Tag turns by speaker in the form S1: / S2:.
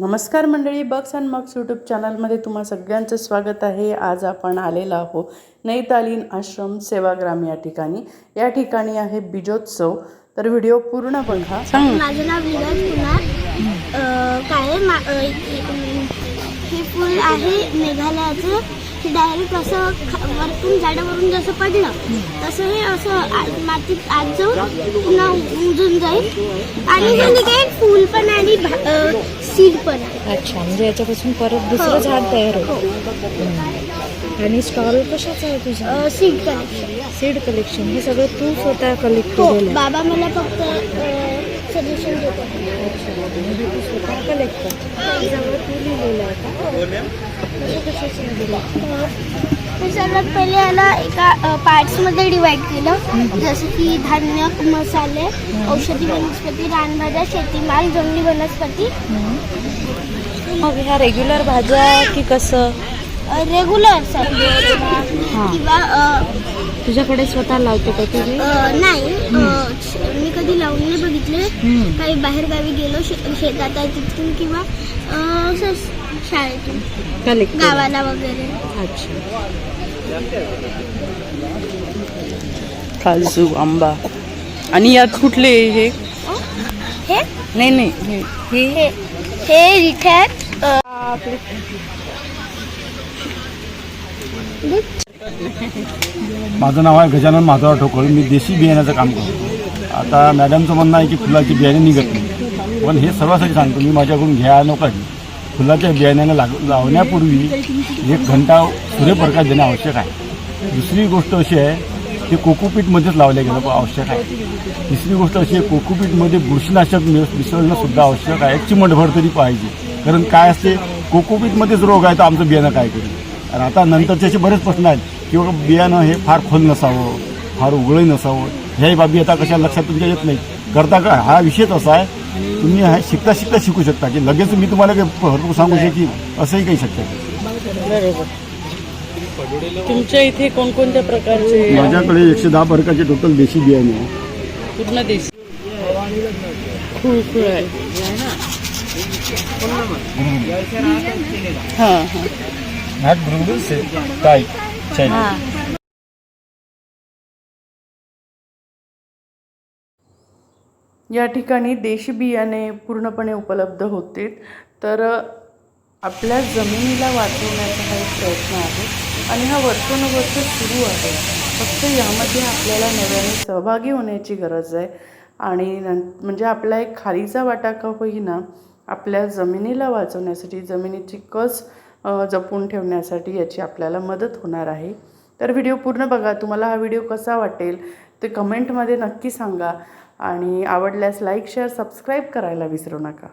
S1: नमस्कार मंडळी बक्स and मक्स YouTube चॅनलमध्ये तुम्हा सगळ्यांचं स्वागत आहे. आज आपण आलेलो आहो नैतालीन आश्रम सेवाग्राम या ठिकाणी. या ठिकाणी आहे बीजोत्सव. तर व्हिडिओ पूर्ण बघा.
S2: माझं नाव विराज कुमार. काय आहे, मा- इ- हे फूल आहे मेघालयाचं. हे डायरेक्ट असं ख- वरतून झाडावरून जसं पडलं तसं हे असं आ- मातीत आत जाऊन पुन्हा उमजून जाईल. आणि त्याने काय फूल पण आणि सीड पण आहे.
S3: अच्छा म्हणजे याच्यापासून परत दुसरं झाड तयार होतं. आणि स्टॉल कशाचा आहे तुझा?
S2: सीड कलेक्शन
S3: सीड कलेक्शन हे सगळं तू स्वतः कलेक्ट
S2: हो
S3: केलेलं आहे.
S2: बाबा मला फक्त सजेशन देतात.
S3: अच्छा म्हणजे तू स्वतः कलेक्ट कर त्याच्यावर तू लिहिलेलं आहे. का
S2: सर्वात पहिले याला एका पार्ट्समध्ये डिवाइड केलं. जसं की धान्य मसाले औषधी वनस्पती रानभाज्या शेतीमाल जंगली वनस्पती.
S3: मग ह्या रेग्युलर भाज्या की कसं?
S2: रेग्युलर किंवा अ,
S3: तुझ्याकडे स्वतः लावतो का तुझे
S2: नाही. मी कधी लावून नाही बघितले. काही बाहेर गावी गेलो शेतात आहे तिथून किंवा शाळेतून.
S3: कलेक्ट
S2: गावाला वगैरे.
S3: अच्छा.
S1: काजू आंबा. आणि यात कुठले हे?
S2: हे?
S1: नाही नाही हे.
S2: हे हे अ,
S4: माझं नाव आहे गजानन माधवराव ठोकळ. मी देशी बियाण्याचं काम करतो. आता मॅडमचं म्हणणं आहे की फुलाची बियाणे निघत नाही. पण हे सर्वांसाठी सांगतो. मी माझ्याकडून घ्या नका की फुलाच्या बियाण्याला लाग लावण्यापूर्वी एक घंटा सूर्यप्रकाश देणे आवश्यक आहे. दुसरी गोष्ट अशी आहे ते कोकोपीटमध्येच लावलं गेलं आवश्यक आहे. तिसरी गोष्ट अशी आहे कोकोपीटमध्ये बुरशीनाशक मिसळणंसुद्धा मिसळणं सुद्धा आवश्यक आहे. चिमटभर तरी पाहिजे. कारण काय असते कोकोपीटमध्येच रोग आहे तर आमचं बियाणं काय करेल आणि आता नंतरचे असे बरेच प्रश्न आहेत की बाबा बियाणं हे फार खोल नसावं फार उघडही नसावं. ह्याही बाबी आता कशा लक्षात तुमच्या येत नाही करता का? हा विषयच असा आहे तुम्ही हा शिकता शिकता शिकू शकता. की लगेच मी तुम्हाला काही भरपूर सांगू शकेन असंही काही शक्य
S1: बरोबर. तुमच्या इथे कोणकोणत्या प्रकारचे
S4: माझ्याकडे एकशे दहा प्रकारचे टोटल देशी बियाणे आहे.
S1: पूर्ण देश. खुळखुळ आहे. हां हां. या ठिकाणी देशी बियाणे पूर्णपणे उपलब्ध होते. तर आपल्या जमिनीला वाचवण्याचा हा एक प्रयत्न आहे आणि हा वर्षानुवर्ष सुरू आहे. फक्त यामध्ये आपल्याला नव्याने सहभागी होण्याची गरज आहे. आणि नं म्हणजे आपला एक खालीचा वाटा का होईना आपल्या जमिनीला वाचवण्यासाठी जमिनीची कस जपून ठेवण्यासाठी याची आपल्याला मदत होणार आहे. तर व्हिडिओ पूर्ण बघा. तुम्हाला हा व्हिडिओ कसा वाटेल ते कमेंटमध्ये नक्की सांगा. आणि आवडल्यास लाईक शेअर सबस्क्राईब करायला विसरू नका.